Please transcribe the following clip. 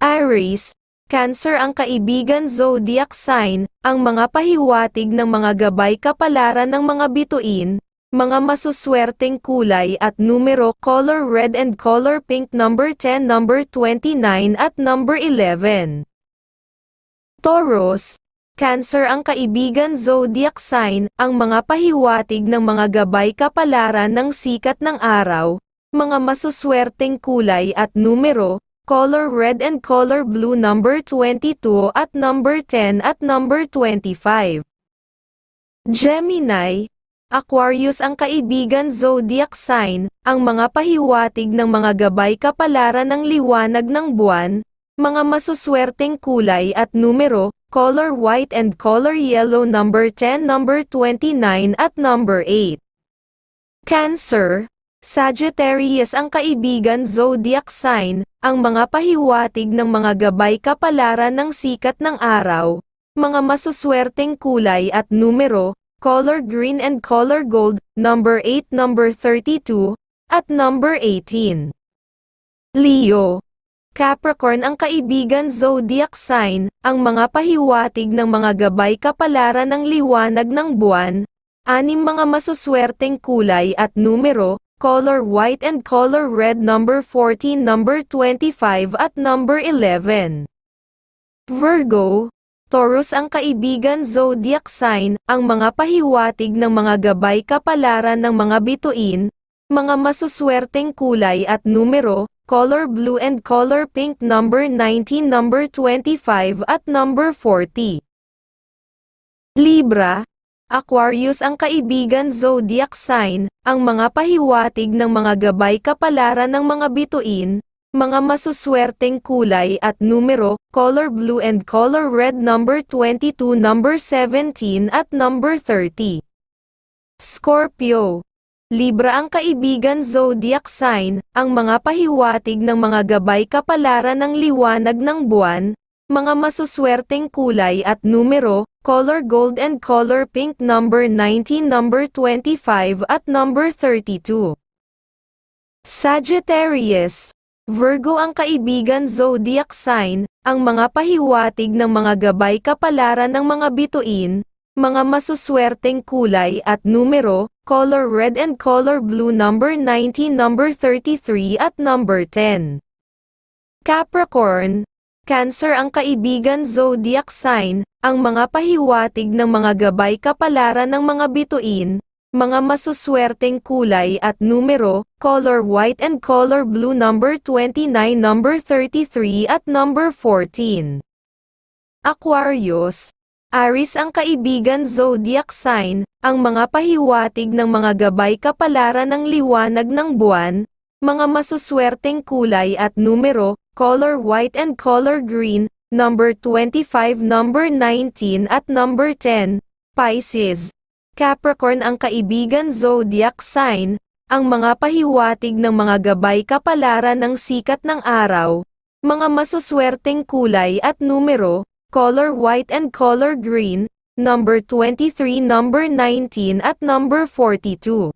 Aries, Cancer ang kaibigan zodiac sign, ang mga pahiwatig ng mga gabay kapalaran ng mga bituin, mga masuswerteng kulay at numero color red and color pink number 10 number 29 at number 11. Taurus, Cancer ang kaibigan zodiac sign, ang mga pahiwatig ng mga gabay kapalaran ng sikat ng araw, mga masuswerteng kulay at numero, color red and color blue number 22 at number 10 at number 25. Gemini, Aquarius ang kaibigan zodiac sign, ang mga pahiwatig ng mga gabay kapalaran ng liwanag ng buwan, mga masuswerteng kulay at numero, color white and color yellow number 10 number 29 at number 8. Cancer, Sagittarius ang kaibigan zodiac sign, ang mga pahiwatig ng mga gabay kapalaran ng sikat ng araw, mga masuswerteng kulay at numero, color green and color gold, number 8, number 32, at number 18. Leo, Capricorn ang kaibigan zodiac sign, ang mga pahiwatig ng mga gabay kapalaran ng liwanag ng buwan, anim mga masuswerteng kulay at numero, color white and color red number 14 number 25 at number 11. Virgo, Taurus ang kaibigan zodiac sign, ang mga pahiwatig ng mga gabay kapalaran ng mga bituin, mga masuswerteng kulay at numero, color blue and color pink number 19 number 25 at number 40. Libra, Aquarius ang kaibigan zodiac sign, ang mga pahiwatig ng mga gabay kapalaran ng mga bituin, mga masuswerteng kulay at numero, color blue and color red number 22 number 17 at number 30. Scorpio, Libra ang kaibigan zodiac sign, ang mga pahiwatig ng mga gabay kapalaran ng liwanag ng buwan, mga masuswerteng kulay at numero, color gold and color pink number 19 number 25 at number 32. Sagittarius, Virgo ang kaibigan zodiac sign, ang mga pahiwatig ng mga gabay kapalaran ng mga bituin, mga masuswerteng kulay at numero, color red and color blue number 19 number 33 at number 10. Capricorn, Cancer ang kaibigan zodiac sign, ang mga pahiwatig ng mga gabay kapalaran ng mga bituin, mga masuswerteng kulay at numero, color white and color blue number 29 number 33 at number 14. Aquarius, Aris ang kaibigan zodiac sign, ang mga pahiwatig ng mga gabay kapalaran ng liwanag ng buwan, mga masuswerteng kulay at numero, color white and color green, number 25, number 19 at number 10, Pisces. Capricorn ang kaibigan zodiac sign, ang mga pahiwatig ng mga gabay kapalaran ng sikat ng araw, mga masuswerteng kulay at numero, color white and color green, number 23, number 19 at number 42.